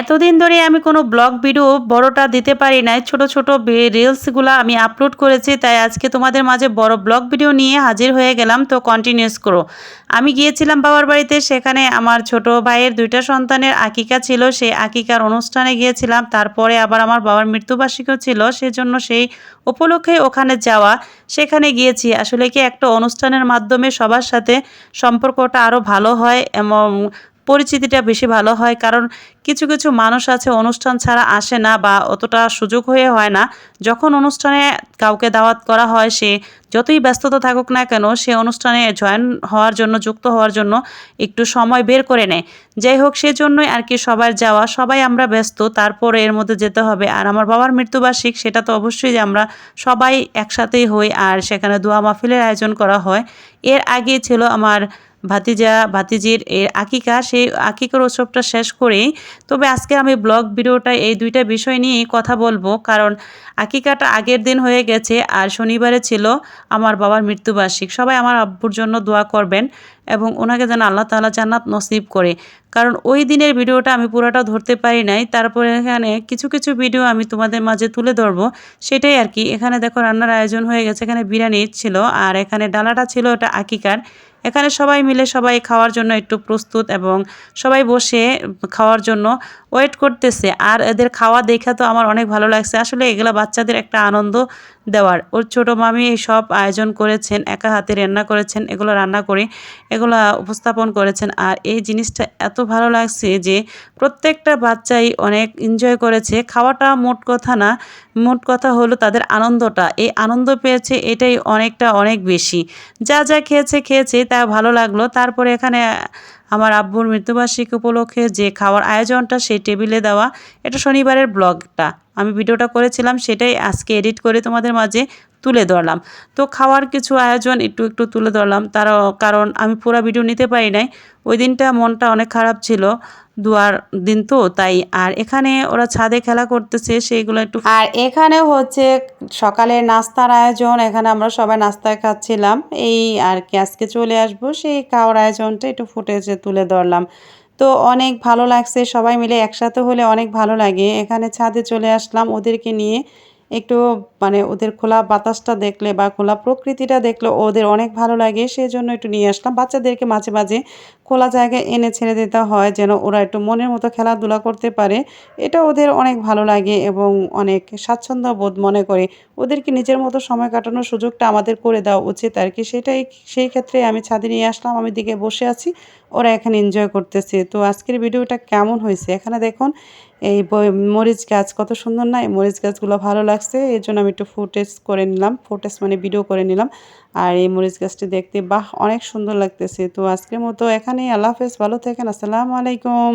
এতদিন ধরে আমি কোনো ব্লগ, ভিডিও বড়টা দিতে পারি নাই। ছোট ছোট রিলসগুলো আমি আপলোড করেছি, তাই আজকে তোমাদের মাঝে বড় ব্লগ, ভিডিও নিয়ে হাজির হয়ে গেলাম। তো কন্টিনিউস করো। আমি গিয়েছিলাম বাবার বাড়িতে, সেখানে আমার ছোট ভাইয়ের দুইটা সন্তানের আকিকা ছিল। সেই আকিকার অনুষ্ঠানে গিয়েছিলাম। তারপরে আবার আমার বাবার মৃত্যুবার্ষিকীও ছিল। সেজন্য সেই উপলক্ষে ওখানে যাওয়া, সেখানে গিয়েছি। আসলে কি একটা অনুষ্ঠানের মাধ্যমে সবার সাথে সম্পর্কটা আরও ভালো হয় এবং পরিচিতিটা বেশি ভালো হয়, কারণ কিছু কিছু মানুষ আছে অনুষ্ঠান ছাড়া আসে না বা অতটা সুযোগ হয়ে হয় না। যখন অনুষ্ঠানে কাউকে দাওয়াত করা হয়, সে যতই ব্যস্ততা থাকুক না কেন, সে অনুষ্ঠানে জয়েন হওয়ার জন্য, যুক্ত হওয়ার জন্য একটু সময় বের করে নেয়। যাই হোক, সেজন্যই আর কি সবার যাওয়া, সবাই আমরা ব্যস্ত, তারপরে এর মধ্যে যেতে হবে। আর আমার বাবার মৃত্যুবার্ষিক, সেটা তো অবশ্যই যে আমরা সবাই একসাথেই হই, আর সেখানে দোয়া মাহফিলের আয়োজন করা হয়। এর আগে ছিল আমার ভাতিজা, ভাতিজির এর আকিকা, সেই আকিকার উৎসবটা শেষ করেই তবে আজকে আমি ব্লগ ভিডিওটা এই দুইটা বিষয় নিয়েই কথা বলব। কারণ আকিকাটা আগের দিন হয়ে গেছে আর শনিবারে ছিল আমার বাবার মৃত্যুবার্ষিক। সবাই আমার আব্বুর জন্য দোয়া করবেন এবং ওনাকে যেন আল্লাহ তালা জান্নাত নসিব করে। কারণ ওই দিনের ভিডিওটা আমি পুরোটা ধরতে পারি নাই। তারপরে এখানে কিছু কিছু ভিডিও আমি তোমাদের মাঝে তুলে ধরবো। সেটাই আর কি। এখানে দেখো রান্নার আয়োজন হয়ে গেছে। এখানে বিরিয়ানি ছিল আর এখানে ডালাটা ছিল ওটা আকিকার। এখানে সবাই মিলে সবাই খাওয়ার জন্য একটু প্রস্তুত এবং সবাই বসে খাওয়ার জন্য ওয়েট করতেছে। আর এদের খাওয়া দেখে তো আমার অনেক ভালো লাগছে। আসলে এগুলো বাচ্চাদের একটা আনন্দ দেওয়ার। ওর ছোটো মামি সব আয়োজন করেছেন, একা হাতে রান্না করেছেন, এগুলো রান্না করে এগুলো উপস্থাপন করেছেন। আর এই জিনিসটা এত ভালো লাগছে যে প্রত্যেকটা বাচ্চাই অনেক এনজয় করেছে। খাওয়াটা মোট কথা না মোট কথা হলো তাদের আনন্দটা। এই আনন্দ পেয়েছে এটাই অনেকটা অনেক বেশি। যা যা খেয়েছে খেয়েছে, তা ভালো লাগল। তারপরে এখানে আমার আব্বুর মৃত্যুবার্ষিকী উপলক্ষে যে খাওয়ার আয়োজনটা সেই টেবিলে দেওয়া, এটা শনিবারের ব্লগটা। আমি ভিডিওটা করেছিলাম, সেটাই আজকে এডিট করে তোমাদের মাঝে তুলে ধরলাম। তো খাওয়ার কিছু আয়োজন একটু একটু তুলে ধরলাম, তার কারণ আমি পুরো ভিডিও নিতে পারি নাই। ওই দিনটা মনটা অনেক খারাপ ছিল, দুয়ার দিন তো, তাই। আর এখানে ওরা ছাদে খেলা করতেছে, সেইগুলো একটু আর এখানে হচ্ছে সকালের নাস্তার আয়োজন, এখানে আমরা সবাই নাস্তায় খাচ্ছিলাম। এই আর কি, আজকে চলে আসব, সেই খাওয়ার আয়োজনটা একটু ফুটেছে তুলে ধরলাম। তো অনেক ভালো লাগছে। সবাই মিলে একসাথে হলে অনেক ভালো লাগে। এখানে ছাদে চলে আসলাম ওদেরকে নিয়ে। একটু মানে ওদের খোলা বাতাসটা দেখলে বা খোলা প্রকৃতিটা দেখলে ওদের অনেক ভালো লাগে সেই জন্য একটু নিয়ে আসলাম। বাচ্চাদেরকে মাঝে মাঝে খোলা জায়গায় এনে ছেড়ে দিতে হয় যেন ওরা একটু মনের মতো খেলাধুলা করতে পারে। এটা ওদের অনেক ভালো লাগে এবং অনেক স্বাচ্ছন্দ্য বোধ মনে করে। ওদেরকে নিজের মতো সময় কাটানোর সুযোগটা আমাদের করে দেওয়া উচিত আর কি। সেটাই, সেই ক্ষেত্রে আমি ছাদে নিয়ে আসলাম, আমি দিকে বসে আছি, ওরা এখানে এনজয় করতেছে। তো আজকের ভিডিওটা কেমন হয়েছে? এখানে দেখুন, এই মরিচ গাছ কত সুন্দর না? এই মরিচ গাছগুলো ভালো লাগছে, এর জন্য আমি একটু ফুটেজ করে নিলাম ফুটেজ মানে ভিডিও করে নিলাম। আর এই মরিচ গাছটি দেখতে, বাহ, অনেক সুন্দর লাগতেছে। তো আজকের মতো এখানেই, আল্লাহ হাফেজ, ভালো থাকেন, আসসালামু আলাইকুম।